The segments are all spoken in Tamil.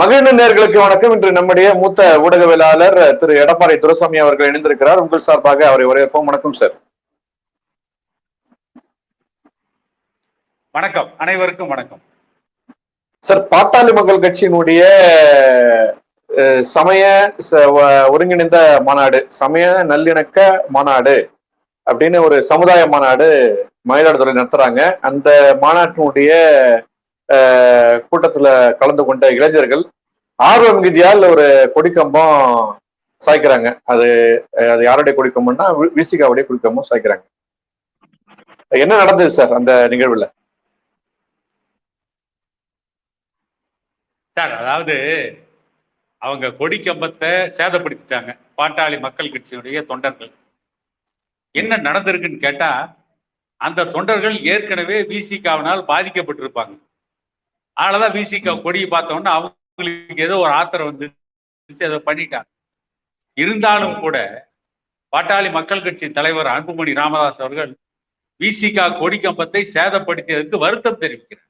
மகிழ்ந்த நேர்களுக்கு வணக்கம். இன்று நம்முடைய மூத்த ஊடகவியலாளர் திரு எடப்பாடி துரசாமி அவர்கள் இணைந்திருக்கிறார். உங்கள் சார்பாக அவரை வரவேற்போம் வணக்கம் சார். வணக்கம். அனைவருக்கும் வணக்கம். சார் பாட்டாளி மக்கள் கட்சியினுடைய சமய ஒருங்கிணைந்த மாநாடு சமய நல்லிணக்க மாநாடு அப்படின்னு ஒரு சமுதாய மாநாடு மயிலாடுதுறை நடத்துறாங்க அந்த மாநாட்டினுடைய கூட்டத்துல கலந்து கொண்ட இளைஞர்கள் ஆர்வ மிகுதியால் ஒரு கொடிக்கம்பம் சாய்க்கிறாங்க. அது அது யாருடைய கொடிக்கம்பம்னா விசிகாவுடைய கொடிக்கம்பம் சாய்க்கிறாங்க. என்ன நடந்தது சார் அந்த நிகழ்வுல? சார் அதாவது அவங்க கொடி கம்பத்தை சேதப்படுத்திட்டாங்க. பாட்டாளி மக்கள் கட்சியினுடைய தொண்டர்கள். என்ன நடந்திருக்குன்னு கேட்டா அந்த தொண்டர்கள் ஏற்கனவே விசிகாவினால் பாதிக்கப்பட்டிருப்பாங்க. அதனாலதான் விசிகா கொடியை பார்த்தோன்னா அவங்களுக்கு ஏதோ ஒரு ஆத்திரம் வந்து அதை பண்ணிட்டாங்க. இருந்தாலும் கூட பாட்டாளி மக்கள் கட்சி தலைவர் அன்புமணி ராமதாஸ் அவர்கள் விசிகா கொடி கம்பத்தை சேதப்படுத்தியதற்கு வருத்தம் தெரிவிக்கிறார்.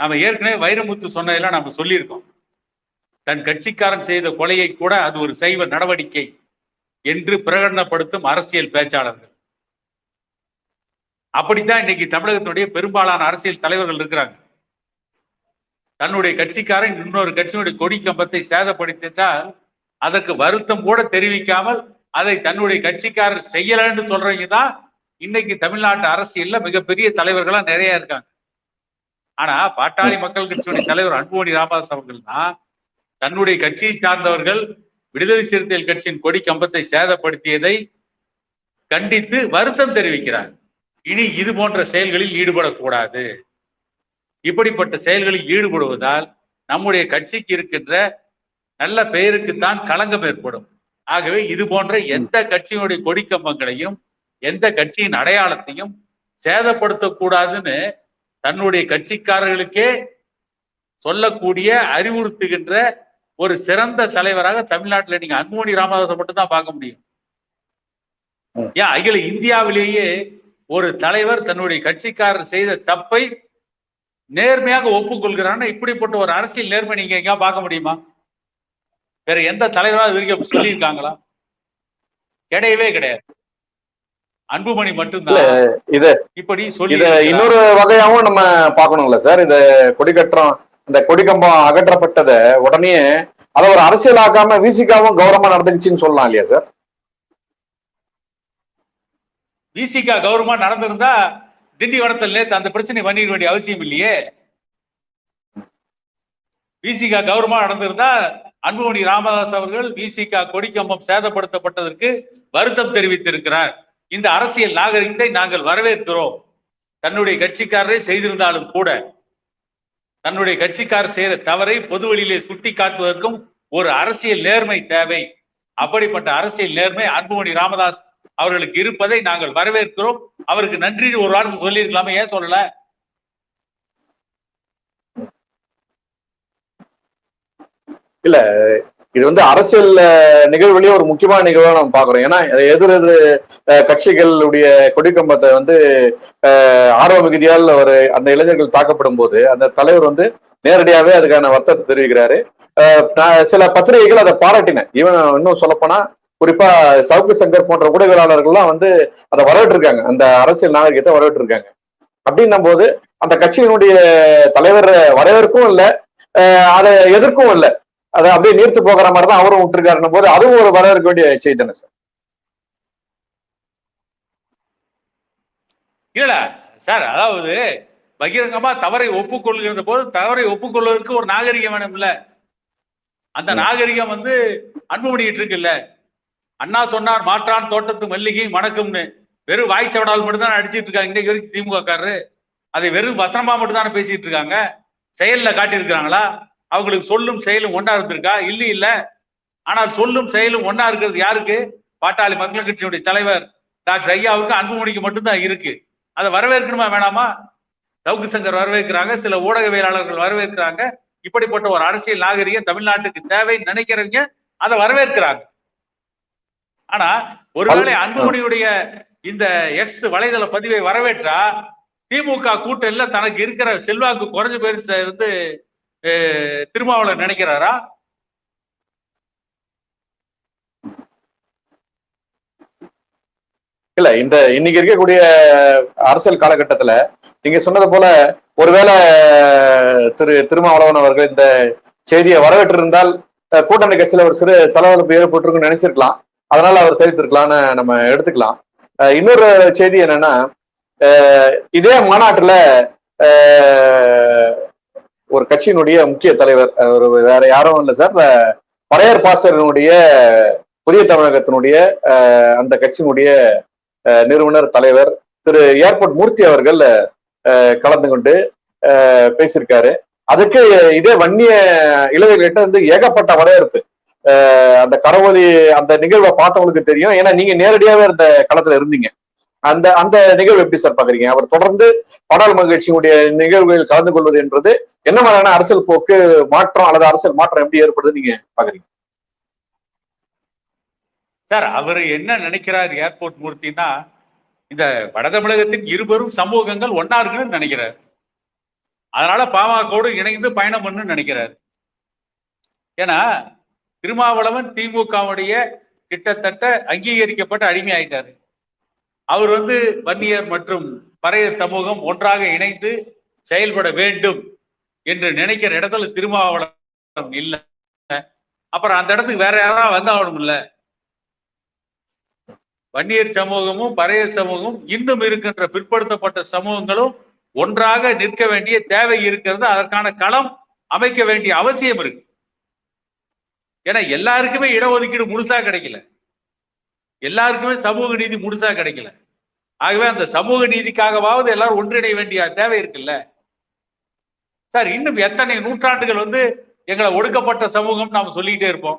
நாம ஏற்கனவே வைரமுத்து சொன்னதெல்லாம் நம்ம சொல்லியிருக்கோம். தன் கட்சிக்காரன் செய்த கொலையை கூட அது ஒரு சைவ நடவடிக்கை என்று பிரகடனப்படுத்தும் அரசியல் பேச்சாளர்கள். அப்படித்தான் இன்னைக்கு தமிழகத்தினுடைய பெரும்பாலான அரசியல் தலைவர்கள் இருக்கிறாங்க. தன்னுடைய கட்சிக்காரன் இன்னொரு கட்சியினுடைய கொடி கம்பத்தை சேதப்படுத்திட்டால் அதற்கு வருத்தம் கூட தெரிவிக்காமல் அதை தன்னுடைய கட்சிக்காரர் செய்யலன்னு சொல்றவங்க தான் இன்னைக்கு தமிழ்நாட்டு அரசியல்ல மிகப்பெரிய தலைவர்களா நிறைய இருக்காங்க. ஆனா பாட்டாளி மக்கள் கட்சியுடைய தலைவர் அன்புமணி ராமதாஸ் அவர்கள் தான் தன்னுடைய கட்சியை சார்ந்தவர்கள் விடுதலை சிறுத்தைகள் கட்சியின் கொடி கம்பத்தை சேதப்படுத்தியதை கண்டித்து வருத்தம் தெரிவிக்கிறாங்க இனி இது போன்ற செயல்களில் ஈடுபடக்கூடாது. இப்படிப்பட்ட செயல்களில் ஈடுபடுவதால் நம்முடைய கட்சிக்கு இருக்கின்ற நல்ல பெயருக்குத்தான் களங்கம் ஏற்படும். ஆகவே இது போன்ற எந்த கட்சியினுடைய கொடி கம்பங்களையும் எந்த கட்சியின் அடையாளத்தையும் சேதப்படுத்தக்கூடாதுன்னு தன்னுடைய கட்சிக்காரர்களுக்கே சொல்லக்கூடிய அறிவுறுத்துகின்ற ஒரு சிறந்த தலைவராக தமிழ்நாட்டில் நீங்க அன்புமணி ராமதாஸை மட்டும் தான் பார்க்க முடியும். ஏன் அகில இந்தியாவிலேயே ஒரு தலைவர் தன்னுடைய கட்சிக்காரர் செய்த தப்பை நேர்மையாக ஒப்புக்கொள்கிறான்னு இப்படிப்பட்ட ஒரு அரசியல் நேர்மை நீங்க எங்கேயா பார்க்க முடியுமா? வேற எந்த தலைவராக வரைக்கும் சொல்லியிருக்காங்களா? கிடையவே கிடையாது. அன்புமணி மட்டும்தான். இது இப்படி சொல்லி இன்னொரு வகையாவும் நம்ம பார்க்கணும்ல சார். இந்த கொடிக்கட்டுறோம் இந்த கொடிக்கம்பம் அகற்றப்பட்டத உடனே அதை ஒரு அரசியலாக்காம விசிகாவும் கௌரவமா நடந்துச்சுன்னு சொல்லலாம் இல்லையா சார்? விசிகா கௌரவமா நடந்திருந்தா திண்டிவனத்தில் நேற்று அந்த பிரச்சனை பண்ணிட வேண்டிய அவசியம் இல்லையே. விசிகா கௌரவமா நடந்திருந்தா அன்புமணி ராமதாஸ் அவர்கள் விசிகா கொடிக்கம்பம் சேதப்படுத்தப்பட்டதற்கு வருத்தம் தெரிவித்திருக்கிறார். இந்த அரசியல் நாகரிகத்தை நாங்கள் வரவேற்கிறோம். தன்னுடைய கட்சிக்காரரே செய்திருந்தாலும் கூட தன்னுடைய கட்சிக்கார் செய்கிற தவறை பொதுவெளியிலே சுட்டி காட்டுவதற்கும் ஒரு அரசியல் நேர்மை தேவை. அப்படிப்பட்ட அரசியல் நேர்மை அன்புமணி ராமதாஸ் அவர்களுக்கு இருப்பதை நாங்கள் வரவேற்கிறோம். அவருக்கு நன்றி. ஒரு வார்த்தை சொல்லியிருக்கலாமே. ஏன் சொல்லல? இல்ல இது வந்து அரசியல் நிகழ்வுலயே ஒரு முக்கியமான நிகழ்வா நம்ம பாக்குறோம் ஏன்னா எதிர் எதிர் கட்சிகளுடைய கொடிக்கம்பத்தை வந்து அஹ், ஆர்வ மிகுதியால் ஒரு அந்த இளைஞர்கள் தாக்கப்படும் போது அந்த தலைவர் வந்து நேரடியாவே அதுக்கான வருத்தத்தை தெரிவிக்கிறாரு. அஹ், நான் சில பத்திரிகைகள் அதை பாராட்டின. இவன் இன்னும் சொல்லப்போனா குறிப்பா சவுக்கு சங்கர் போன்ற ஊடகவியலாளர்கள்லாம் வந்து அதை வரவேற்றிருக்காங்க. அந்த அரசியல் நாகரிகத்தை வரவேற்றிருக்காங்க. அப்படின்னும் போது அந்த கட்சியினுடைய தலைவர் வரவேற்கும் இல்லை அதை எதிர்க்கவும் இல்லை. அதை அப்படியே நீர்த்து போகிற மாதிரி தான் அவரும் விட்டுருக்காருன்னும் போது அதுவும் ஒரு வரவேற்க வேண்டிய செய்தி தானே சார்? இல்ல சார் அதாவது பகிரங்கமா தவறை ஒப்புக்கொள்கிற போது தவறை ஒப்புக்கொள்வதற்கு ஒரு நாகரிகம் வேணும்ல. அந்த. நாகரிகம் வந்து அன்புமணிட்டு இருக்குல்ல அண்ணா சொன்னார் மாற்றான் தோட்டத்து மல்லிகை மணக்கும்னு வெறும் வாய்ச்சவடால் மட்டும்தான் அடிச்சிட்டு இருக்காங்க. இங்கே வரைக்கும் திமுக காரரு அதை வெறும் வசனமா மட்டும் தானே பேசிட்டு இருக்காங்க. செயல்ல காட்டியிருக்கிறாங்களா? அவங்களுக்கு சொல்லும் செயலும் ஒன்றா இருந்திருக்கா? இல்ல இல்ல. ஆனால் சொல்லும் செயலும் ஒன்றா இருக்கிறது யாருக்கு? பாட்டாளி மக்கள் கட்சியினுடைய தலைவர் டாக்டர் ஐயாவுக்கு அன்புமணிக்கு மட்டும்தான் இருக்கு. அதை வரவேற்கணுமா வேணாமா? சவுக்கு சங்கர் வரவேற்கிறாங்க சில ஊடகவியலாளர்கள் வரவேற்கிறாங்க. இப்படிப்பட்ட ஒரு அரசியல் நாகரிகம் தமிழ்நாட்டுக்கு தேவைன்னு நினைக்கிறவங்க அதை வரவேற்கிறாங்க. ஆனா ஒருவேளை அன்புமணியுடைய இந்த எக்ஸ் வலைதள பதிவை வரவேற்றா திமுக கூட்டணியில தனக்கு இருக்கிற செல்வாக்கு குறைஞ்ச பேர் வந்து அஹ், திருமாவளவன் நினைக்கிறாரா? இல்ல இந்த இன்னைக்கு இருக்கக்கூடிய அரசியல் காலகட்டத்துல நீங்க சொன்னது போல ஒருவேளை திரு திருமாவளவன் அவர்கள் இந்த செய்தியை வரவேற்றிருந்தால் கூட்டணி கட்சியில ஒரு சிறு செலவழிப்பு ஏற்பட்டிருக்குன்னு நினைச்சிருக்கலாம். அதனால அவர் தெரிவித்திருக்கலாம்னு நம்ம எடுத்துக்கலாம். இன்னொரு செய்தி என்னன்னா இதே மாநாட்டுல ஒரு கட்சியினுடைய முக்கிய தலைவர் அவர் வேற யாரும் இல்லை சார் அஹ், பறையர் பாசரனுடைய புதிய தமிழகத்தினுடைய அந்த கட்சியினுடைய நிறுவனர் தலைவர் திரு ஏர்போர்ட் மூர்த்தி அவர்கள் கலந்து கொண்டு பேசியிருக்காரு. அதுக்கு இதே வன்னிய இளைஞர்கிட்ட வந்து ஏகப்பட்ட வரவேற்பு. அந்த கரவொலி அந்த நிகழ்வை பார்த்தவங்களுக்கு தெரியும். ஏன்னா நீங்க நேரடியாவே அந்த களத்துல இருந்தீங்க. அந்த அந்த நிகழ்வு எப்படி சார் பாக்குறீங்க? அவர் தொடர்ந்து பாடாளுமன்ற கட்சியினுடைய நிகழ்வுகளில் கலந்து கொள்வது என்பது என்ன மாதிரியான அரசியல் போக்கு மாற்றம் அல்லது அரசியல் மாற்றம் எப்படி ஏற்படுது நீங்க பாக்குறீங்க? சார் அவர் என்ன நினைக்கிறார் ஏர்போர்ட் மூர்த்தினா இந்த வட தமிழகத்தின் இருபெரும் சமூகங்கள் ஒன்னா இருக்குன்னு நினைக்கிறார். அதனால பாமகோடு இணைந்து பயணம் பண்ணு நினைக்கிறார். ஏன்னா திருமாவளவன் திமுகவுடைய கிட்டத்தட்ட அங்கீகரிக்கப்பட்ட அடிமை ஆயிட்டாரு அவர் வந்து வன்னியர் மற்றும் பறையர் சமூகம் ஒன்றாக இணைந்து செயல்பட வேண்டும் என்று நினைக்கிற இடத்துல திருமாவளவன் இல்லை. அப்புறம் அந்த இடத்துக்கு வேற யாராவது வந்தாகணும் இல்லை. வன்னியர் சமூகமும் பறையர் சமூகமும் இன்னும் இருக்கின்ற பிற்படுத்தப்பட்ட சமூகங்களும் ஒன்றாக நிற்க வேண்டிய தேவை இருக்கிறது. அதற்கான களம் அமைக்க வேண்டிய அவசியம் இருக்கு. ஏன்னா எல்லாருக்குமே இடஒதுக்கீடு முழுசா கிடைக்கல. எல்லாருக்குமே சமூக நீதி முழுசா கிடைக்கல. ஆகவே அந்த சமூக நீதிக்காகவாவது எல்லாரும் ஒன்றிணைய வேண்டிய தேவை இருக்குல்ல? சார் இன்னும் எத்தனை நூற்றாண்டுகள் வந்து எங்களை ஒடுக்கப்பட்ட சமூகம் நாம சொல்லிக்கிட்டே இருப்போம்.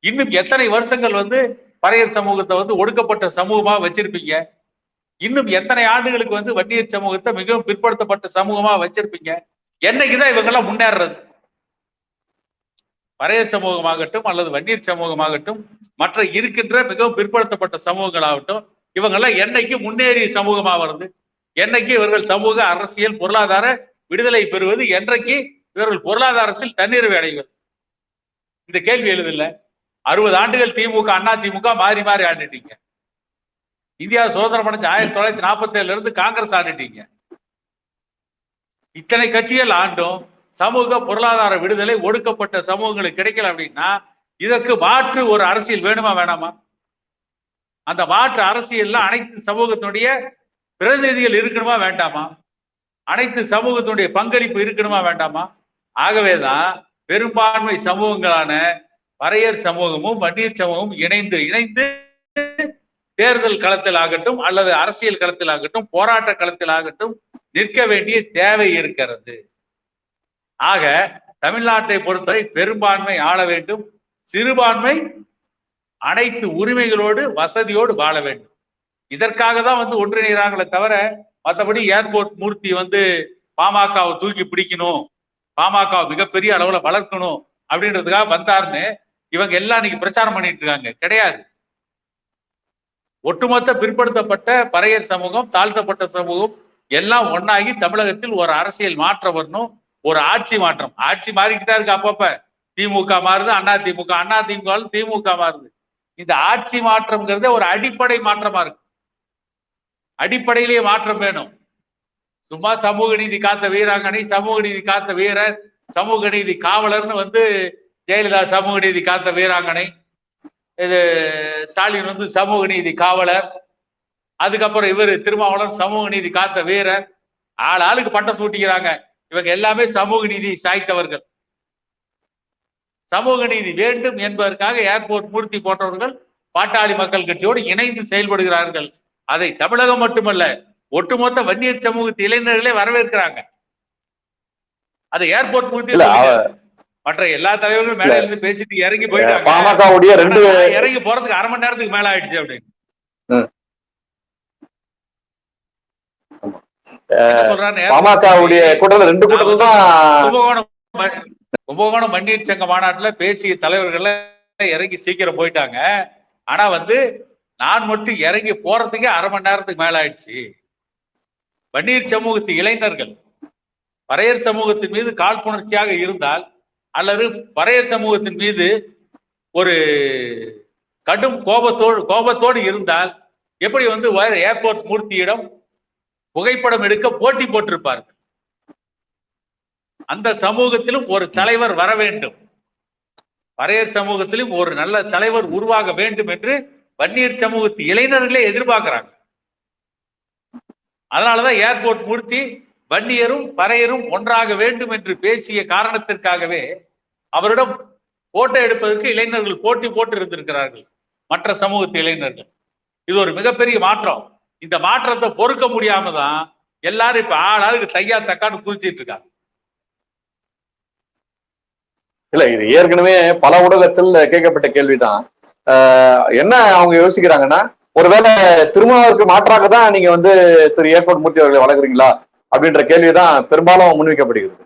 இன்னும் எத்தனை வருஷங்கள் வந்து பறையர் சமூகத்தை வந்து ஒடுக்கப்பட்ட சமூகமா வச்சிருப்பீங்க? இன்னும் எத்தனை ஆண்டுகளுக்கு வந்து வன்னியர் சமூகத்தை மிகவும் பிற்படுத்தப்பட்ட சமூகமா வச்சிருப்பீங்க? என்னைக்குதான் இவங்கெல்லாம் முன்னேறது? பறைய சமூகமாகட்டும் அல்லது வன்னியர் சமூகமாகட்டும் மற்ற இருக்கின்ற மிகவும் பிற்படுத்தப்பட்ட சமூகங்களாகட்டும் இவங்கெல்லாம் என்னைக்கு முன்னேறிய சமூகமாக வருது? என்னைக்கு இவர்கள் சமூக அரசியல் பொருளாதார விடுதலை பெறுவது? என்றைக்கு இவர்கள் பொருளாதாரத்தில் தன்னிறைவு அடைவது? இந்த கேள்வி எழுதில்லை. அறுபது ஆண்டுகள் திமுக அண்ணா திமுக மாறி மாறி ஆண்டுட்டீங்க. இந்தியா சுதந்திரம் அடைஞ்ச ஆயிரத்தி தொள்ளாயிரத்தி நாற்பத்தி ஏழுல இருந்து காங்கிரஸ் ஆண்டுட்டீங்க. இத்தனை கட்சிகள் ஆண்டும் சமூக பொருளாதார விடுதலை ஒடுக்கப்பட்ட சமூகங்களுக்கு கிடைக்கல அப்படின்னா இதற்கு மாற்று ஒரு அரசியல் வேணுமா வேணாமா? அந்த மாற்று அரசியல்ல அனைத்து சமூகத்தினுடைய பிரதிநிதிகள் இருக்கணுமா வேண்டாமா? அனைத்து சமூகத்தினுடைய பங்களிப்பு இருக்கணுமா வேண்டாமா? ஆகவேதான் பெரும்பான்மை சமூகங்களான பறையர் சமூகமும் வன்னியர் சமூகமும் இணைந்து இணைந்து தேர்தல் களத்தில் ஆகட்டும் அல்லது அரசியல் களத்தில் ஆகட்டும் போராட்ட களத்தில் ஆகட்டும் நிற்க வேண்டிய தேவை இருக்கிறது. ஆக தமிழ்நாட்டை பொறுத்தவரை பெரும்பான்மை ஆள வேண்டும். சிறுபான்மை அனைத்து உரிமைகளோடு வசதியோடு வாழ வேண்டும். இதற்காக தான் வந்து ஒன்றிணைகிறாங்களே தவிர மற்றபடி ஏர்போர்ட் மூர்த்தி வந்து பாமகவை தூக்கி பிடிக்கணும். பாமக மிகப்பெரிய அளவுல வளர்க்கணும் அப்படின்றதுக்காக வந்தாருன்னு இவங்க எல்லாம் இன்னைக்கு பிரச்சாரம் பண்ணிட்டு இருக்காங்க. கிடையாது. ஒட்டுமொத்த பிற்படுத்தப்பட்ட பறையர் சமூகம் தாழ்த்தப்பட்ட சமூகம் எல்லாம் ஒன்னாகி தமிழகத்தில் ஒரு அரசியல் மாற்றம் வரணும். ஒரு ஆட்சி மாற்றம். ஆட்சி மாறிக்கிட்டா இருக்கு அப்பப்ப. திமுக மாறுது அண்ணா திமுக. அண்ணா திமுக திமுக மாறுது. இந்த ஆட்சி மாற்றம்ங்கிறதே ஒரு அடிப்படை மாற்றமா இருக்கு. அடிப்படையிலேயே மாற்றம் வேணும். சும்மா சமூக நீதி காத்த வீராங்கனை சமூக நீதி காத்த வீரர் சமூக நீதி காவலர்னு வந்து ஜெயலலிதா சமூக நீதி காத்த வீராங்கனை இது ஸ்டாலின் வந்து சமூக நீதி காவலர் அதுக்கப்புறம் இவர் திருமாவளவன் சமூக நீதி காத்த வீரர் ஆள் ஆளுக்கு பட்டம் சூட்டிக்கிறாங்க. இவங்க எல்லாமே சமூக நீதி சாய்த்தவர்கள் சமூக நீதி வேண்டும் என்பதற்காக ஏர்போர்ட் மூர்த்தி போன்றவர்கள் பாட்டாளி மக்கள் கட்சியோடு இணைந்து செயல்படுகிறார்கள். அதை தமிழகம் மட்டுமல்ல ஒட்டுமொத்த வன்னியர் சமூகத்து இளைஞர்களே வரவேற்கிறாங்க. அது ஏர்போர்ட் மூர்த்தி. மற்ற எல்லா தலைவர்களும் மேல இருந்து பேசிட்டு இறங்கி போயிட்டாங்க. இறங்கி போறதுக்கு அரை மணி நேரத்துக்கு மேல ஆயிடுச்சு அப்படின்னு என்ன சொல்றாருன்னு பாமகவுடைய கூட்டத்துல ரெண்டு கூட்டத்துல தான் கும்பகோணம் ம- கும்பகோணம் மண்ணீர் சங்க மாநாட்டுல பேசிய தலைவர்கள் இறங்கி சீக்கிரம் போயிட்டாங்க. ஆனா வந்து நான் மட்டும் இறங்கி போறதுக்கே அரை மணி நேரத்துக்கு மேல ஆயிடுச்சு. வன்னியர் சமூகத்து இளைஞர்கள் பறையர் சமூகத்தின் மீது காழ்ப்புணர்ச்சியாக இருந்தால் அல்லது பறையர் சமூகத்தின் மீது ஒரு கடும் கோபத்தோடு கோபத்தோடு இருந்தால் எப்படி வந்து ஏர்போர்ட் மூர்த்தியிடம் புகைப்படம் எடுக்க போட்டி போட்டிருப்பார்கள். அந்த சமூகத்திலும் ஒரு தலைவர் வர வேண்டும். பறையர் சமூகத்திலும் ஒரு நல்ல தலைவர் உருவாக வேண்டும் என்று வன்னியர் சமூகத்து இளைஞர்களே எதிர்பார்க்கிறாங்க. அதனாலதான் ஏர்போர்ட் மூர்த்தி வன்னியரும் பறையரும் ஒன்றாக வேண்டும் என்று பேசிய காரணத்திற்காகவே அவரிடம் போட்டோ எடுப்பதற்கு இளைஞர்கள் போட்டி போட்டு இருந்திருக்கிறார்கள் மற்ற சமூகத்து இளைஞர்கள். இது ஒரு மிகப்பெரிய மாற்றம். இந்த மாற்றத்தை பொறுக்க முடியாம தான் எல்லாரும் இப்ப ஆளாளுக்கு தையா தக்கான்னு குதிச்சிட்டு இருக்காங்க. இல்ல இது ஏற்கனவே பல ஊடகத்தில் கேட்கப்பட்ட கேள்விதான். என்ன அவங்க யோசிக்கிறாங்கன்னா ஒருவேளை திருமாவருக்கு மாற்றாக தான் நீங்க வந்து திரு. ஏர்போர்ட் மூர்த்தி அவர்களை வழங்குறீங்களா அப்படின்ற கேள்விதான் பெரும்பாலும் முன்வைக்கப்படுகிறது.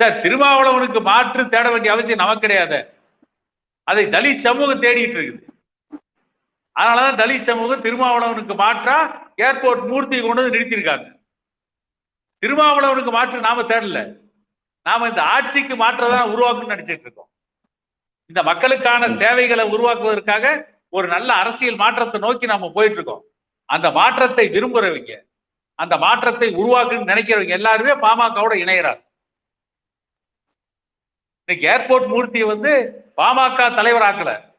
சார் திருமாவளவனுக்கு மாற்று தேட வேண்டிய அவசியம் நமக்கு கிடையாது. அதை தலித் சமூகம் தேடிட்டு இருக்குது. அதனாலதான் தலித் சமூகம் திருமாவளவனுக்கு மாற்றா ஏர்போர்ட் மூர்த்தியை கொண்டு வந்து நிறுத்தியிருக்காங்க. திருமாவளவனுக்கு மாற்று நாம தேடல. நாம இந்த ஆட்சிக்கு மாற்றதான் உருவாக்கணும்னு நினைச்சிட்டு இருக்கோம். இந்த மக்களுக்கான தேவைகளை உருவாக்குவதற்காக ஒரு நல்ல அரசியல் மாற்றத்தை நோக்கி நாம போயிட்டு இருக்கோம். அந்த மாற்றத்தை விரும்புறவங்க அந்த மாற்றத்தை உருவாக்குன்னு நினைக்கிறவங்க எல்லாருமே பாமகவோட இணையறாங்க இன்னைக்கு ஏர்போர்ட் மூர்த்தியை வந்து பாமக தலைவராக்கல.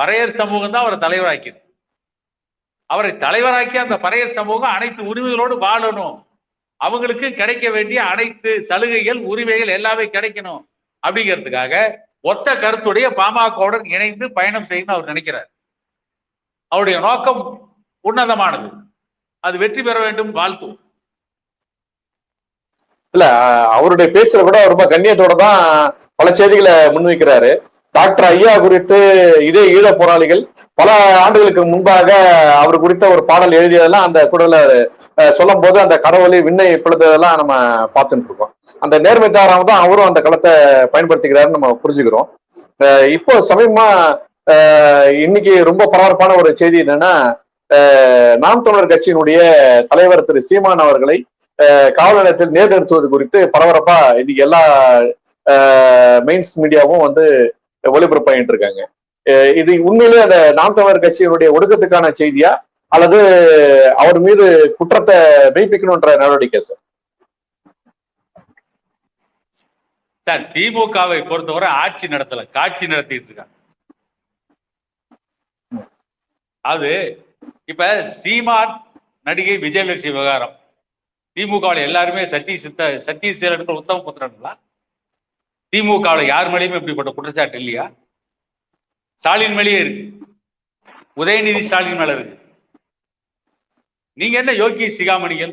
பறையர் சமூகம் தான் அவரை தலைவராக்கிது அவரை தலைவராக்கி அந்த பறையர் சமூகம் அனைத்து உரிமைகளோடு வாழணும். அவங்களுக்கு கிடைக்க வேண்டிய அனைத்து சலுகைகள் உரிமைகள் எல்லாமே கிடைக்கணும். அப்படிங்கிறதுக்காக ஒத்த கருத்துடைய பாமகவுடன் இணைந்து பயணம் செய்யணும்னு அவர் நினைக்கிறார். அவருடைய நோக்கம் உன்னதமானது. அது வெற்றி பெற வேண்டும் வாழ்த்தும் இல்ல அவருடைய பேச்சுல கூட ரொம்ப கண்ணியத்தோட தான் பல செய்திகளை முன்வைக்கிறாரு. டாக்டர் ஐயா குறித்து இதே ஈழ போராளிகள் பல ஆண்டுகளுக்கு முன்பாக அவர் குறித்த ஒரு பாடல் எழுதியதெல்லாம் அந்த குடல சொல்லும் போது அந்த கடவுளை விண்ணை பிளந்ததெல்லாம் நம்ம பார்த்துட்டு இருக்கோம். அந்த நேர்மை தாராம தான் அவரும் அந்த களத்தை பயன்படுத்திக்கிறாருன்னு நம்ம புரிஞ்சுக்கிறோம். இப்போ சமயமா இன்னைக்கு ரொம்ப பரபரப்பான ஒரு செய்தி என்னன்னா நாம் தமிழர் கட்சியினுடைய தலைவர் திரு சீமான் அவர்களை காவல் நிலையத்தில் நேர்நிறுத்துவது குறித்து பரபரப்பா இன்னைக்கு எல்லா மெயின்ஸ் மீடியாவும் வந்து ஒளிபரப்பாயிட்டு இருக்காங்க இது உண்மையிலே அந்த நாம் தமிழர் கட்சியினுடைய ஒடுக்கத்துக்கான செய்தியா? அல்லது அவர் மீது குற்றத்தை மெய்ப்பிக்கணும்ன்ற நடவடிக்கை சார்? சார் திமுகவை பொறுத்தவரை ஆட்சி நடத்தல காட்சி நடத்திட்டு இருக்காங்க அது இப்ப சீமான் நடிகை விஜயலட்சுமி விவகாரம். திமுக எல்லாருமே சத்தி சித்த சத்தீஸ்வரன் உத்தம புத்திரன்களா? திமுகவில் யார் மேலேயுமே இப்படிப்பட்ட குற்றச்சாட்டு இல்லையா? ஸ்டாலின் மேலேயே இருக்கு. உதயநிதி ஸ்டாலின் மேல இருக்கு. நீங்க என்ன யோகி சிகாமணிகள்?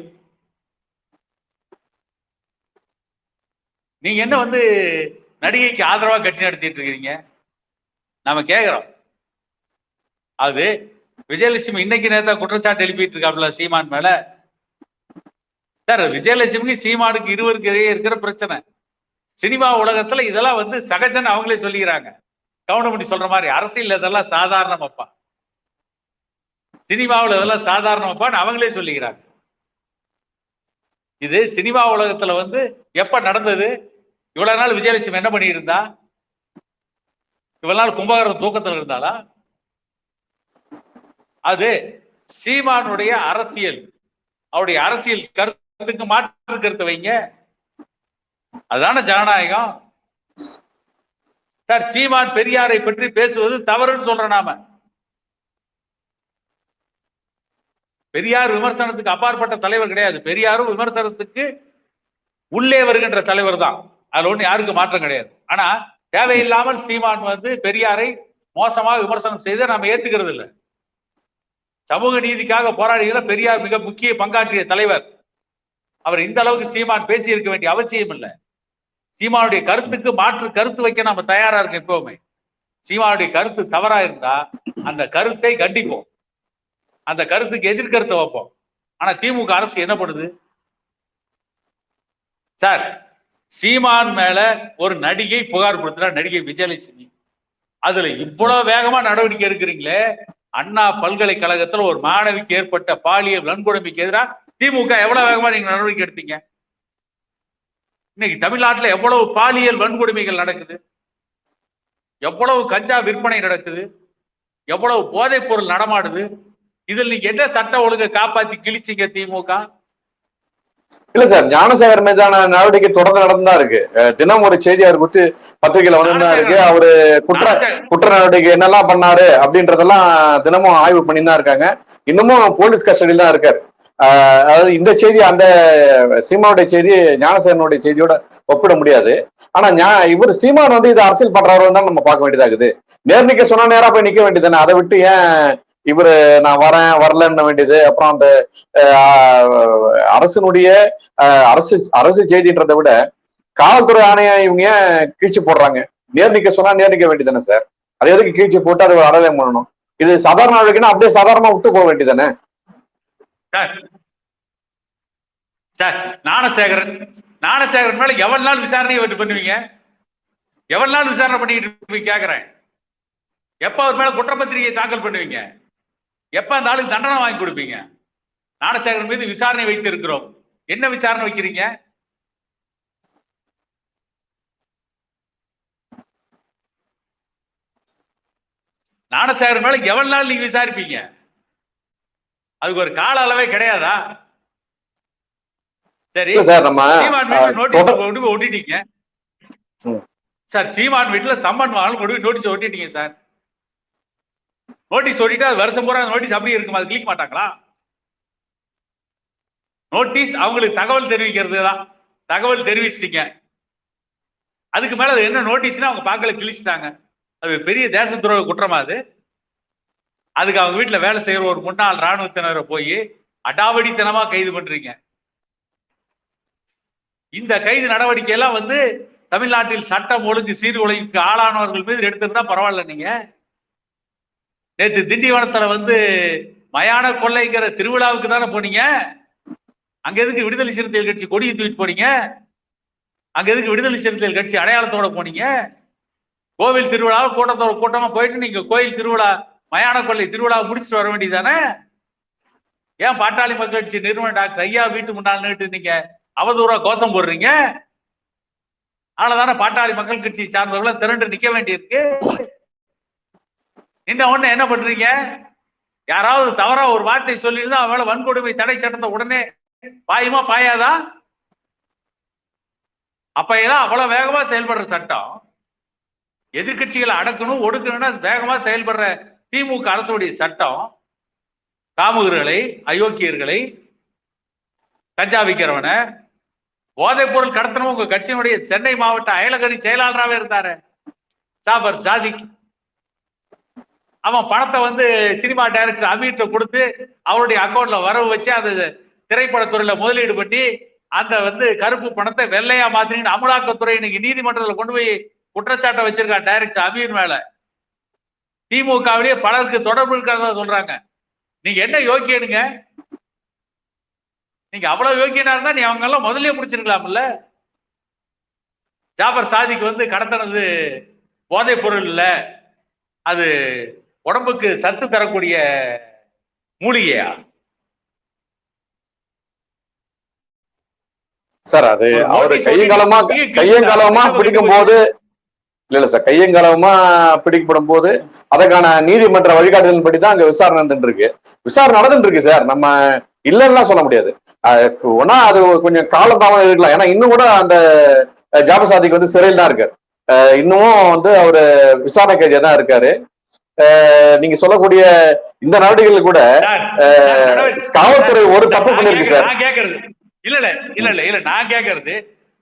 நீங்க என்ன வந்து நடிகைக்கு ஆதரவா கட்சி நடத்திட்டு இருக்கிறீங்க நாம கேக்குறோம். அது விஜயலட்சுமி இன்னைக்கு நேரத்தா குற்றச்சாட்டு எழுப்பிட்டு இருக்காப்ல சீமான் மேல. சார் விஜயலட்சுமிக்கு சீமானுக்கு இருவருக்கு இடையே இருக்கிற பிரச்சனை. சினிமா உலகத்துல இதெல்லாம் வந்து சகஜன்னு அவங்களே சொல்லிக்கிறாங்க. கவுண்டமணி சொல்ற மாதிரி அரசியல் இதெல்லாம் சாதாரணமாப்பா. சினிமாவில் இதெல்லாம் சாதாரணமாப்பான்னு அவங்களே சொல்லிக்கிறாங்க. இது சினிமா உலகத்துல வந்து எப்ப நடந்தது? இவ்வளவு நாள் விஜயலட்சுமி என்ன பண்ணியிருந்தா? இவ்வளவு நாள் கும்பகரம் தூக்கத்தில் இருந்தாளா? அது சீமானுடைய அரசியல். அவருடைய அரசியல் கருத்துக்கு மாற்று கருத்து வைங்க. அதான ஜனநாயகம்? சார் சீமான் பெரியாரை பற்றி பேசுவது தவறுன்னு சொல்றோம் நாம. பெரியார் விமர்சனத்துக்கு அப்பாற்பட்ட தலைவர் கிடையாது. பெரியாரும் விமர்சனத்துக்கு உள்ளே வருகின்ற தலைவர் தான். அதுல ஒண்ணு யாருக்கு மாற்றம் கிடையாது. ஆனா தேவையில்லாமல் சீமான் வந்து பெரியாரை மோசமாக விமர்சனம் செய்து நாம ஏத்துக்கிறது இல்லை. சமூக நீதிக்காக போராடுகிற பெரியார் மிக முக்கிய பங்காற்றிய தலைவர். அவர் இந்த அளவுக்கு சீமான் பேசி இருக்க வேண்டிய அவசியம் இல்லை. சீமானுடைய கருத்துக்கு மாற்று கருத்து வைக்க நாம தயாரா இருக்கோம் எப்பவுமே. சீமானுடைய கருத்து தவறா இருந்தா அந்த கருத்தை கண்டிப்போம். அந்த கருத்துக்கு எதிர்கருத்தை வைப்போம். ஆனா திமுக அரசு என்ன பண்ணுது? சார் சீமான் மேல ஒரு நடிகை புகார் கொடுத்துறா நடிகை விஜயலட்சுமி. அதுல இவ்வளவு வேகமா நடவடிக்கை எடுக்கிறீங்களே? அண்ணா பல்கலைக்கழகத்துல ஒரு மாணவிக்கு ஏற்பட்ட பாலியல் வன்கொடுமைக்கு எதிராக திமுக எவ்வளவு வேகமா நீங்க நடவடிக்கை எடுத்தீங்க? இன்னைக்கு தமிழ்நாட்டுல எவ்வளவு பாலியல் வன்கொடுமைகள் நடக்குது? எவ்வளவு கஞ்சா விற்பனை நடக்குது? எவ்வளவு போதைப் பொருள் நடமாடுது? இதில் நீங்க என்ன சட்ட ஒழுங்கை காப்பாத்தி கிழிச்சீங்க திமுக? இல்ல சார் ஞானசேகர் மீதான நடவடிக்கை தொடர்ந்து நடந்துதான் இருக்கு. தினம் ஒரு செய்தி அவர் குறித்து பத்திரிகையில வந்துதான் இருக்கு. அவரு குற்ற குற்ற நடவடிக்கை என்னெல்லாம் பண்ணாரு அப்படின்றதெல்லாம் தினமும் ஆய்வு பண்ணி தான் இருக்காங்க. இன்னமும் போலீஸ் கஸ்டடியில் தான் இருக்காரு. அதாவது இந்த செய்தி அந்த சீமானுடைய செய்தி ஞானசேகரனுடைய செய்தியோட ஒப்பிட முடியாது. ஆனா இவர் சீமான் வந்து இது அரசியல் பண்றவரு தான் நம்ம பார்க்க வேண்டியதாகுது. நேர் நிக்க சொன்னா நேரா போய் நிக்க வேண்டியதானே அதை விட்டு ஏன் இவரு நான் வரேன் வரலன்னு வேண்டியது? அப்புறம் அந்த அரசனுடைய அரசினுடைய அரசு அரசு செய்தின்றதை விட காவல்துறை ஆணையம் இவங்க ஏன் கீழ்ச்சி போடுறாங்க? நேர் நிக்க சொன்னா நேர் நிக்க வேண்டியதானே சார்? அது எதுக்கு கீழ்ச்சி போட்டு அதை அடையாளம் பண்ணணும். இது சாதாரண நடவடிக்கைன்னா அப்படியே சாதாரணமா விட்டு போக வேண்டியதானே சார். சார் ஞானசேகரன் ஞானசேகரன் மேல எவ்வளவு நாள் விசாரணையை வந்து பண்ணுவீங்க? எவ்வளவு நாள் விசாரணை பண்ணிட்டு இருப்பீங்க கேக்குறேன். எப்ப அவர் மேல குற்றப்பத்திரிகையை தாக்கல் பண்ணுவீங்க? எப்ப அந்த ஆளுக்கு தண்டனை வாங்கி கொடுப்பீங்க? ஞானசேகரன் மீது விசாரணை வைத்து இருக்கிறோம் என்ன விசாரணை வைக்கிறீங்க? ஞானசேகரன் மேல எவ்வளவு நாள் நீங்க விசாரிப்பீங்க? அதுக்கு ஒரு கால அளவே கிடையாதா? சரி. சார் நம்ம நோட்டீஸ் ஒட்டிட்டீங்க. சார் சீமான் வீட்டுல சம்மன் வாங்கணும் கொண்டு நோட்டீஸ் ஒட்டிட்டீங்க சார். நோட்டீஸ் ஒட்டிட்டு அது வருஷம் பூரா நோட்டீஸ் அப்படியே இருக்குமா? அது கிளிக் மாட்டாங்களா? நோட்டீஸ் அவங்களுக்கு தகவல் தெரிவிக்கிறது தான். தகவல் தெரிவிச்சிட்டீங்க. அதுக்கு மேல அது என்ன நோட்டீஸ்னு அவங்க பார்க்கல கிழிச்சிட்டாங்க. அது பெரிய தேச துரோக குற்றமா அது? அதுக்கு அவங்க வீட்டுல வேலை செய்யற ஒரு முன்னாள் ராணுவத்தினரை போய் அடாவடித்தனமா கைது பண்றீங்க. இந்த கைது நடவடிக்கை எல்லாம் வந்து தமிழ்நாட்டில் சட்டம் ஒழுங்கு சீர்குலைக்கு ஆளானவர்கள் மீது எடுத்திருந்தா பரவாயில்ல நீங்க. நேற்று திண்டிவனத்துல வந்து மயான கொள்ளைங்கிற திருவிழாவுக்கு தானே போனீங்க. அங்க எதுக்கு விடுதலை சிறுத்தைகள் கட்சி கொடியை தூக்கிட்டு போனீங்க? அங்க எதுக்கு விடுதலை சிறுத்தைகள் கட்சி அடையாளத்தோட போனீங்க? கோவில் திருவிழாவை கூட்டத்தோட கூட்டமா போயிட்டு நீங்க கோயில் திருவிழா மயான கொள்ளை திருவிழாவை முடிச்சுட்டு வர வேண்டியதானே ஏன் பாட்டாளி மக்கள் கட்சி நிறுவன டாக்டர் ஐயா வீட்டு முன்னால் நின்றுட்டு நீங்க அவதூறா கோஷம் போடுறீங்க? அதனாலதானே பாட்டாளி மக்கள் கட்சி சார்ந்தவர்களை திரண்டு நிக்க வேண்டியிருக்கு. இந்த உடனே என்ன பண்றீங்க? யாராவது தவறா ஒரு வார்த்தை சொல்லியிருந்தா அவள வன்கொடுமை தடை சட்டத்தை உடனே பாயுமா பாயாதா? அப்ப எல்லாம் அவ்வளவு வேகமா செயல்படுற சட்டம். எதிர்க்கட்சிகளை அடக்கணும் ஒடுக்கணும்னா வேகமா செயல்படுற திமுக அரசுடைய சட்டம் காமுகர்களை அயோக்கியர்களை கஞ்சா விற்கிறவனை போதைப் பொருள் கடத்தணும். உங்க கட்சியினுடைய சென்னை மாவட்ட அயலகணி செயலாளராகவே இருந்தாரு. சாபர் ஜாதிக் அவன் பணத்தை வந்து சினிமா டைரக்டர் அமீட்ட கொடுத்து அவருடைய அக்கௌண்ட்ல வரவு வச்சு அது திரைப்படத்துறையில முதலீடு பண்ணி அந்த வந்து கருப்பு பணத்தை வெள்ளையா மாத்தினு அமலாக்கத்துறை இன்னைக்கு நீதிமன்றத்தில் கொண்டு போய் குற்றச்சாட்டை வச்சிருக்கா டைரக்டர் அமீர் மேல. திமுகவிலேயே பலருக்கு தொடர்பு இருக்கிறதா சொல்றாங்க. நீங்க என்ன யோக்கியனுங்க? நீங்க அவ்வளவு யோக்கியனா இருந்தா நீ அவங்க எல்லாம் முதல்லயே முடிச்சிருக்கலாம்ல. ஜாபர் சாதிக்கு வந்து கடத்தினது போதைப் பொருள் இல்ல. அது உடம்புக்கு சத்து தரக்கூடிய மூலிகையா? சார் அது அவரு கையங்காலமா கையங்காலமா பிடிக்கும் போது இல்ல இல்ல சார். கையங்காலமா பிடிக்கப்படும் போது அதற்கான நீதிமன்ற வழிகாட்டுதலின்படி தான் அங்க விசாரணை நடந்துட்டு இருக்கு விசாரணை நடந்துட்டு இருக்கு சார். நம்ம இல்லைன்னா சொல்ல முடியாது. ஒண்ணா அது கொஞ்சம் காலதாமதம் இருக்கலாம். ஏன்னா இன்னும் கூட அந்த ஜாபசாதிக்கு வந்து சிறையில் தான் இருக்காரு. இன்னமும் வந்து அவரு விசாரணை கைதியா தான் இருக்காரு. நீங்க சொல்லக்கூடிய இந்த நடவடிக்கைகள் கூட காவல்துறை ஒரு தப்பு பண்ணிருக்கு சார். இல்ல இல்ல இல்ல இல்ல நான் கேக்குறது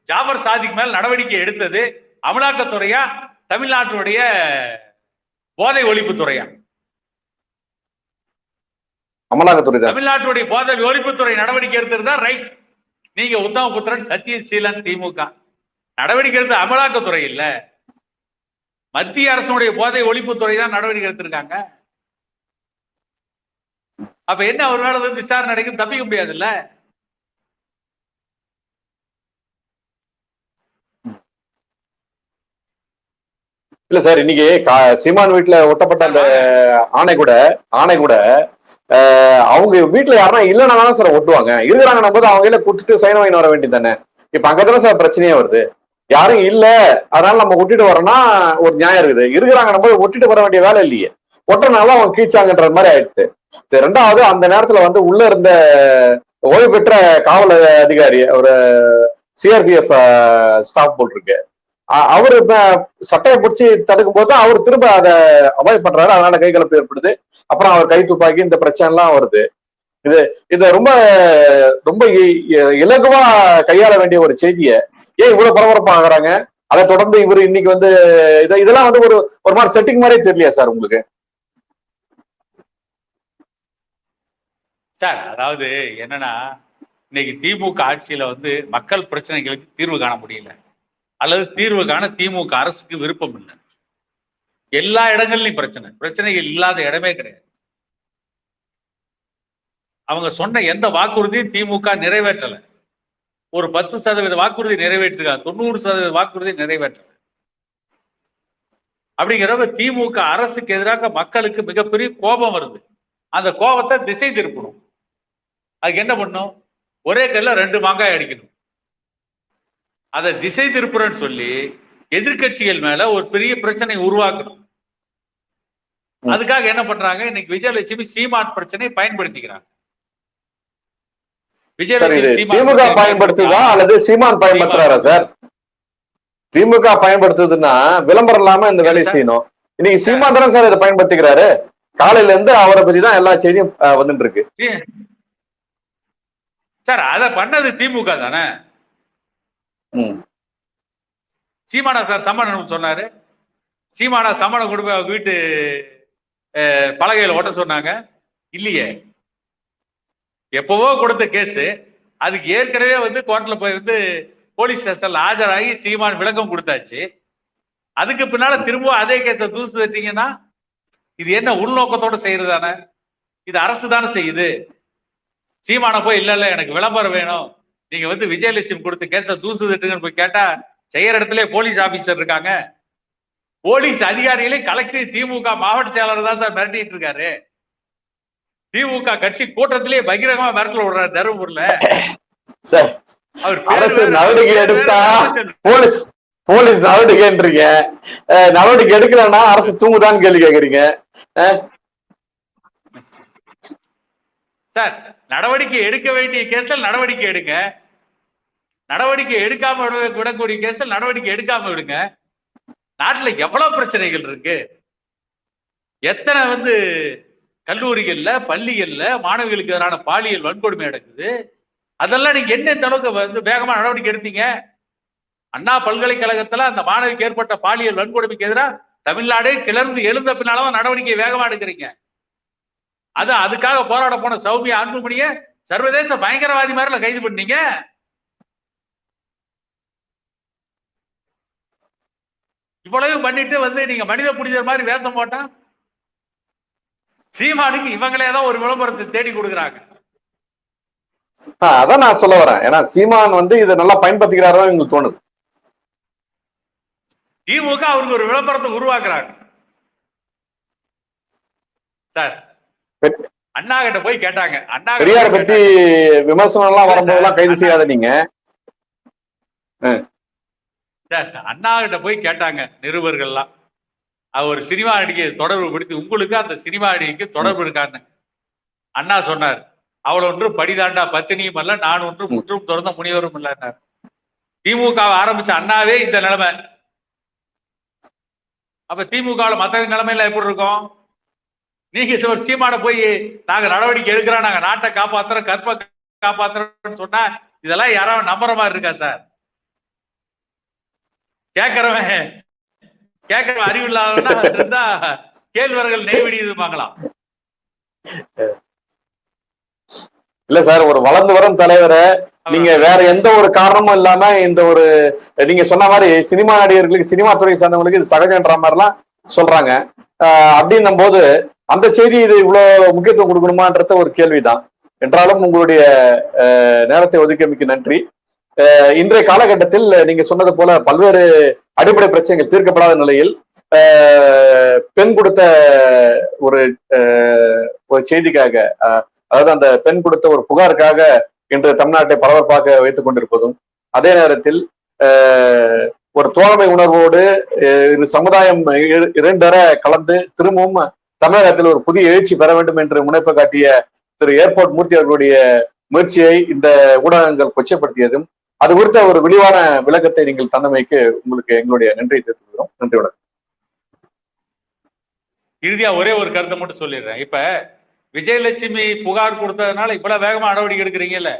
ஜாபர் சாதிக் மேல் நடவடிக்கை எடுத்தது அமலாக்கத்துறையா தமிழ்நாட்டினுடைய போதை ஒழிப்புத்துறையா அமலாக்கத்துறை. தமிழ்நாட்டுடைய போதை ஒழிப்புத்துறை நடவடிக்கை எடுத்திருந்தா ரைட் நீங்க உத்தம புத்திரன் சத்யசீலன் திமுக. நடவடிக்கை எடுத்த அமலாக்கத்துறை இல்ல. மத்திய அரசுடைய போதை ஒழிப்புத்துறை தான் நடவடிக்கை எடுத்திருக்காங்க. அப்ப என்ன ஒரு வந்து விசாரணை நடக்கும் தப்பிக்க முடியாதுல்ல? இல்ல சார் இன்னைக்கு கா- சீமான் வீட்டுல ஒட்டப்பட்ட அந்த ஆணை கூட ஆணை கூட அவங்க வீட்டுல யாருன்னா இல்லைன்னா சார் ஒட்டுவாங்க. இருக்கிறாங்க போது அவங்க கையில கொடுத்துட்டு சைன் வாங்கி வர வேண்டியது தானே. இப்ப அங்கதானே சார் பிரச்சனையே வருது. யாரும் இல்ல அதனால நம்ம ஒட்டிட்டு வரோம்னா ஒரு நியாயம் இருக்குது. இருக்கிறாங்க போது ஒட்டிட்டு வர வேண்டிய வேலை இல்லையே. ஒட்டுறனால அவங்க கீச்சாங்கன்ற மாதிரி ஆயிடுச்சு ரெண்டாவது அந்த நேரத்துல வந்து உள்ள இருந்த ஓய்வு பெற்ற காவல் அதிகாரி ஒரு சிஆர்பிஎஃப் ஸ்டாஃப் போட்டிருக்கு. அவரு சட்டையை பிடிச்சி தடுக்கும் போது அவர் திரும்ப அதை அவாய்ட் பண்றாரு. அதனால கைகலப்பு ஏற்படுது. அப்புறம் அவர் கை துப்பாக்கி இந்த பிரச்சனை எல்லாம் வருது. இது இத ரொம்ப ரொம்ப இலகுவா கையாள வேண்டிய ஒரு செய்தியை ஏன் இவ்வளவு பரபரப்பா ஆகுறாங்க? அதை தொடர்ந்து இவர் இன்னைக்கு வந்து இதெல்லாம் வந்து ஒரு ஒரு மாதிரி செட்டிங் மாதிரியே தெரியலையா சார் உங்களுக்கு? சார் அதாவது என்னன்னா இன்னைக்கு திமுக ஆட்சியில வந்து மக்கள் பிரச்சனைகளுக்கு தீர்வு காண முடியல. அல்லது தீர்வு காண திமுக அரசுக்கு விருப்பம் இல்லை எல்லா இடங்கள்லயும் பிரச்சனை. பிரச்சனைகள் இல்லாத இடமே கிடையாது. அவங்க சொன்ன எந்த வாக்குறுதியும் திமுக நிறைவேற்றலை. ஒரு பத்து சதவீத வாக்குறுதி நிறைவேற்றிருக்காங்க தொண்ணூறு சதவீத வாக்குறுதி நிறைவேற்றலை. அப்படிங்கிறப்ப திமுக அரசுக்கு எதிராக மக்களுக்கு மிகப்பெரிய கோபம் வருது. அந்த கோபத்தை திசை திருப்பணும். அதுக்கு என்ன பண்ணும்? ஒரே கல்ல ரெண்டு மாங்காய் அடிக்கணும். அதை திசை திருப்புறன்னு சொல்லி எதிர்க்கட்சிகள் மேல ஒரு பெரிய பிரச்சனை உருவாக்கணும். அதுக்காக என்ன பண்றாங்க? இன்னைக்கு விஜயலட்சுமி சீமான் பிரச்சனையை பயன்படுத்திக்கிறாங்க. திமுக பயன்படுத்துதா அல்லது சீமான் பயன்படுத்துறாரா சார்? திமுக பயன்படுத்துதுன்னா விளம்பரம் இல்லாம இந்த வேலையை செய்யணும். இன்னைக்கு சீமான் தானே சார் இதை பயன்படுத்திக்கிறாரு? காலையில இருந்து அவரை பத்தி தான் எல்லா செய்தியும் வந்துட்டு இருக்கு. சார் அதை பண்ணது திமுக தானே. சீமானா சார் சம்மணம் சொன்னாரு. சீமானா சம்மணம் கொடுப்ப வீட்டு பலகையில் ஓட்ட ஒட்ட சொன்னாங்க. இல்லையே. எப்பவோ கொடுத்த கேஸு. அதுக்கு ஏற்கனவே வந்து கோர்ட்ல போய் வந்து போலீஸ் ஸ்டேஷன்ல ஆஜராகி சீமான் விளக்கம் கொடுத்தாச்சு. அதுக்கு பின்னால திரும்ப அதே கேஸை தூசு தட்டிங்கன்னா இது என்ன உள்நோக்கத்தோட செய்யறது தானே? இது அரசு தானே செய்யுது. சீமான போய் இல்லை இல்லை எனக்கு விளம்பரம் வேணும். நீங்க வந்து விஜயலட்சுமி கொடுத்த கேஸை தூசு தட்டுங்கன்னு போய் கேட்டா செய்யற இடத்துல போலீஸ் ஆபீசர் இருக்காங்க. போலீஸ் அதிகாரிகளே கலெக்டர் திமுக மாவட்ட செயலாளர் தான் சார் மிரட்டிட்டு இருக்காரு. திமுக கட்சி கூட்டத்திலேயே பகிரங்கமா மிரட்டல் விடுறாரு தருமபுரில. அரசு நடவடிக்கை எடுத்தா போலீஸ் போலீஸ் நடவடிக்கைன்றீங்க நடவடிக்கை எடுக்கலன்னா அரசு தூங்குதான்னு கேள்வி கேக்குறீங்க. சார் நடவடிக்கை எடுக்க வேண்டிய கேஸில் நடவடிக்கை எடுங்க. நடவடிக்கை எடுக்காம விட- விடக்கூடிய கேஸில் நடவடிக்கை எடுக்காம விடுங்க. நாட்டுல எவ்வளவு பிரச்சனைகள் இருக்கு? எத்தனை வந்து கல்லூரிகள்ல பள்ளிகள்ல மாணவிகளுக்கு எதிரான பாலியல் வன்கொடுமை நடக்குது? அதெல்லாம் நீங்க என்ன இந்த அளவுக்கு வந்து வேகமா நடவடிக்கை எடுத்தீங்க? அண்ணா பல்கலைக்கழகத்துல அந்த மாணவிக்கு ஏற்பட்ட பாலியல் வன்கொடுமைக்கு எதிராக தமிழ்நாடே கிளர்ந்து எழுந்த பின்னாலும் நடவடிக்கை வேகமா எடுக்கிறீங்க. அது அதுக்காக போராட போன சௌமியா அன்புமணிய சர்வதேச பயங்கரவாதி மாதிரில கைது பண்ணீங்க. இவ்வளவு பண்ணிட்டு வந்து நீங்க மனித புனிதர் மாதிரி வேஷம் போட்டா சீமானுக்கு இவங்களே தான் ஒரு விளம்பரத்தை தேடி கொடுக்குறாங்க. அதான் நான் சொல்ல வரேன். ஏன்னா சீமான் வந்து இதை நல்லா பயன்படுத்திக்கிறாரோ எங்களுக்கு தோணுது. திமுக அவருக்கு ஒரு விளம்பரத்தை உருவாக்குறாங்க. சார் அண்ணா கிட்ட போய் கேட்டாங்க. அண்ணா பெரியாரை பத்தி விமர்சனம் எல்லாம் வரும்போதெல்லாம் கைது செய்யாத நீங்க. அண்ணா. கிட்ட போய் கேட்டாங்க நிருபர்கள்லாம். அவர் சினிமா நடிகை தொடர்பு படுத்தி உங்களுக்கு அந்த சினிமா நடிகைக்கு தொடர்பு இருக்கான்னு. அண்ணா சொன்னார். அவள் ஒன்று படிதாண்டா பத்தினியும் அல்ல நான் ஒன்று முற்றும் திறந்த முனிவரும் இல்லைன்னார் திமுக ஆரம்பிச்ச அண்ணாவே இந்த நிலைமை. அப்ப திமுகவில் மற்ற நிலைமையில எப்படி இருக்கும்? நீங்க ஒரு சீமான போய் நாங்க நடவடிக்கை எடுக்கிறோம் நாங்க நாட்டை காப்பாத்துறோம் கற்பை காப்பாத்துறோம்னு சொன்னா இதெல்லாம் யாராவது நம்புற மாதிரி இருக்கா சார்? கேட்கறவன் கேட்கறவன் அறிவு இல்லாதவனா இருந்தா கேழ்வர்கள் நெய்வடியுதுமாங்களாம் இல்ல சார் ஒரு வளர்ந்து வரும் தலைவரை நீங்க வேற எந்த ஒரு காரணமும் இல்லாம இந்த ஒரு நீங்க சொன்ன மாதிரி சினிமா நடிகர்களுக்கு சினிமா துறை சார்ந்தவங்களுக்கு இது சகஜன்ற மாதிரிலாம் சொல்றாங்க. அப்படின்னும் போது அந்த செய்தி இது இவ்வளவு முக்கியத்துவம் கொடுக்கணுமான்றத ஒரு கேள்விதான். என்றாலும் உங்களுடைய நேரத்தை ஒதுக்கியமைக்கு நன்றி. இன்றைய காலகட்டத்தில் நீங்க சொன்னது போல பல்வேறு அடிப்படை பிரச்சனைகள் தீர்க்கப்படாத நிலையில் பெண் கொடுத்த ஒரு ஒரு செய்திக்காக அதாவது அந்த பெண் கொடுத்த ஒரு புகாருக்காக இன்று தமிழ்நாட்டை பரபரப்பாக வைத்துக் கொண்டிருப்பதும் அதே நேரத்தில் ஒரு தோழமை உணர்வோடு இரு சமுதாயம் இரு- இரண்டர கலந்து திரும்பவும் தமிழகத்தில் ஒரு புதிய எழுச்சி பெற வேண்டும் என்று முனைப்பு காட்டிய திரு ஏர்போர்ட் மூர்த்தி அவர்களுடைய முயற்சியை இந்த ஊடகங்கள் கொச்சைப்படுத்தியதும் அது குறித்த ஒரு விரிவான விளக்கத்தை நீங்கள் தந்தமைக்கு உங்களுக்கு எங்களுடைய நன்றியை தெரிவிக்கிறோம். நன்றி வணக்கம். இறுதியா ஒரே ஒரு கருத்தை மட்டும் சொல்லிடுறேன். இப்ப விஜயலட்சுமி புகார் கொடுத்ததுனால இவ்வளவு வேகமா நடவடிக்கை எடுக்கிறீங்கல்ல?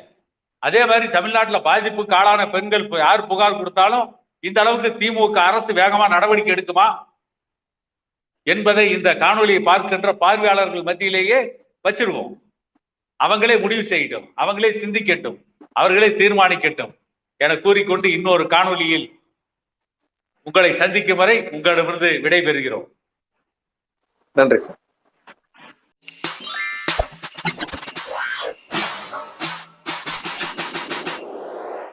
அதே மாதிரி தமிழ்நாட்டுல பாதிப்புக்கு ஆளான பெண்கள் யார் புகார் கொடுத்தாலும் இந்த அளவுக்கு திமுக அரசு வேகமா நடவடிக்கை எடுக்குமா? என்பதை இந்த காணொலியை பார்க்கின்ற பார்வையாளர்கள் மத்தியிலேயே வச்சிருவோம். அவங்களே முடிவு செய்யட்டும் அவங்களே சிந்திக்கட்டும் அவர்களே தீர்மானிக்கட்டும் என கூறிக்கொண்டு இன்னொரு காணொலியில் உங்களை சந்திக்கும் வரை உங்களிடமிருந்து விடைபெறுகிறோம். நன்றி சார்.